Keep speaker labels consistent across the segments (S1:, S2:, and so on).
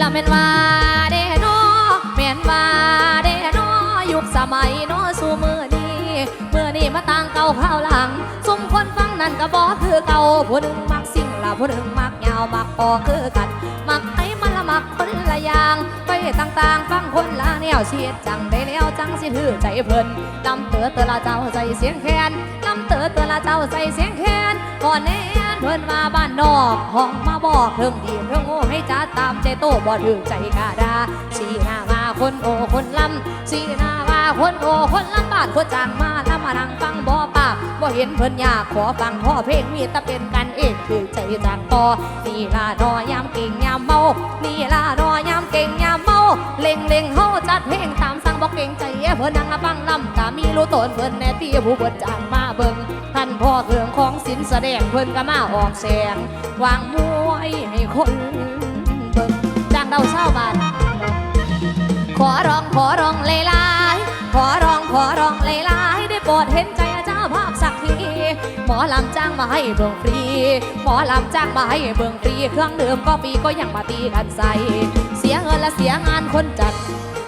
S1: ละแม่นว่าเด้นอแม่นว่าเด้นอยุคสมัยนอสู่มือนี้มือนี้มาต่างเก่าข้าวหลังสมคนฟังนั่นก็บอกคือเก่าผู้หนึ่งมักสิ่งละผู้หนึ่งมักยาวมักปอคือกัน มักไอ้มันละมักคนละอย่าง ต่างๆ ฟังคนละแนวเชียดจังได้แล้วจังสิถือใจเพิ่นลำเตอเตอละเจ้าใจเสียงแคนลำเตอเตอละเจ้าใจเสียงแคนก่อนแน่นเพิ่นมาบ้านนอกห้องมาบอกเพิ่งดีเพิ่งโง่ให้จ้าตามใจโตบ่ถือใจกาดาสีหน้ามาคนโอคนลำสีหน้ามาคนโอคนลำบ้านคนจางมาแล้วมานั่งฟังบ่ปากบ่เห็นเพิ่นอยากขอฟังพ่อเพลงมีแต่เป็นกันเองคือใจจางต่อนี่ล่ะนอยามเก่งยามเมานี่ล่ะนอยามเก่งยาม เล็งเล็งเฮาจัดเพลงตามสั่งบอกเก่งใจเพิ่นนั่งฟังลำตามีรู้ตนเพิ่นแน่ตีผู้เบิดจางมาเบิ่งท่านพ่อเครื่องของศิลแสดงเพิ่นก็มาออกแสงวางมวยให้คนเบิ่งจ้างเดาเศร้าบานขอร้องขอร้องเลยลายขอร้องขอร้องเลยลายได้โปรดเห็นใจเจ้าภาพสักทีหมอลำจ้างมาให้เบิ่งฟรี หมอลำจ้างมาให้เบิ่งฟรี เครื่องดื่มก็ฟรีก็ยังมาตีกันใส่ งินและเสียงานคนจัด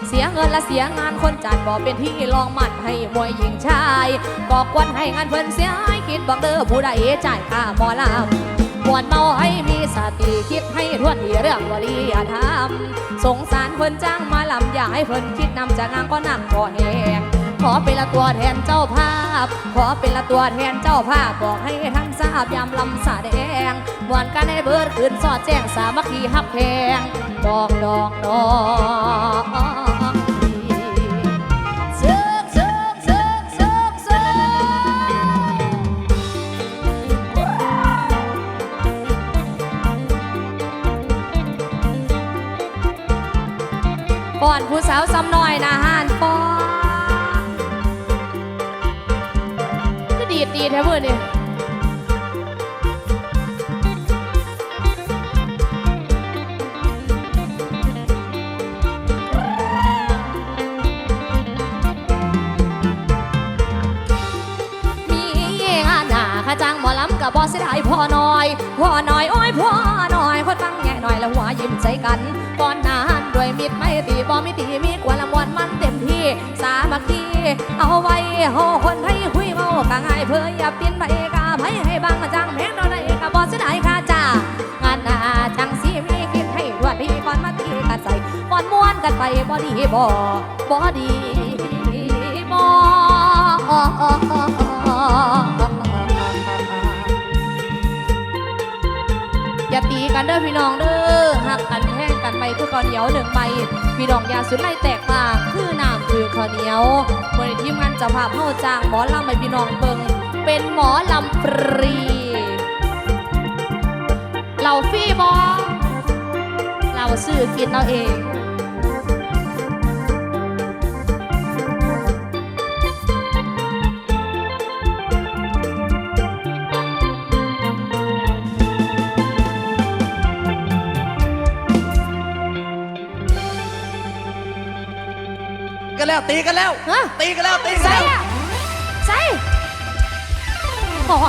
S1: เสียเงินและเสียงานคนจัดบอกเป็นที่ลองมัดให้มวยหญิงชายบอกควนให้งานเพิ่นเสียให้คิดบังเด้อผู้ใดจ่ายค่าหมอลำมวนเมาให้มีสติคิดให้ทวนทีเรื่องวลียธรรมสงสารเพิ่นจ้างมาลำอย่าให้เพิ่นคิดนำจะนางก็นั่งก่อแหง ขอเป็นละตัวแทนเจ้าภาพ ขอเป็นละตัวแทนเจ้าภาพ บอกให้ท่านทราบยามลำสาแดงมวนกันให้เบิดคืนสอดแจ้งสามัคคีฮักแพงดองดองดองซึกซึกซึกซึกซึกป้อนผู้สาวซ้ำน้อยนะฮานป้อน ดีแท้เพื่อนนี่มีงาหน้าจ้างหมอลำกับบอสเสียดายพ่อน้อย พ่อน้อยโอ้ยพ่อน้อยคนฟังแง่หน่อยแล้วหัวยิ้มใจกันก่อนหนานด้วยมิตรไม่ตีบอมิตีมีกว่าละมวนมันเต็มที่ สามัคคีเอาไว้เฮาคน กะง่ายเพื่ออย่าปิ้นไปกะไผให้บางจังแพงเราได้กะบอสเสียดายค่าจ้างานหนาจังสีมีคิดให้รวดพี่ก่อนมาตีกันใส่ก่อนม้วนกันไปบ่ดีบ่บ่ดีบ่อย่าตีกันเด้อพี่น้องเด้อ คือข้าวเหนียวหนึ่งใบพี่น้องยาสุดไล่แตกมาคือน้ำคือข้าวเหนียวบริทีมงานจะพาเข้าจ้างหมอลำให้พี่น้องเบิงเป็นหมอลำฟรีเราฟรีบอเราซื้อกินเราเอง
S2: กันแล้ว ตีกันแล้ว
S1: ฮะ
S2: ตีกันแล้วตีกัน
S1: ใส่
S2: แล้ว
S1: อะใส่โอ้โห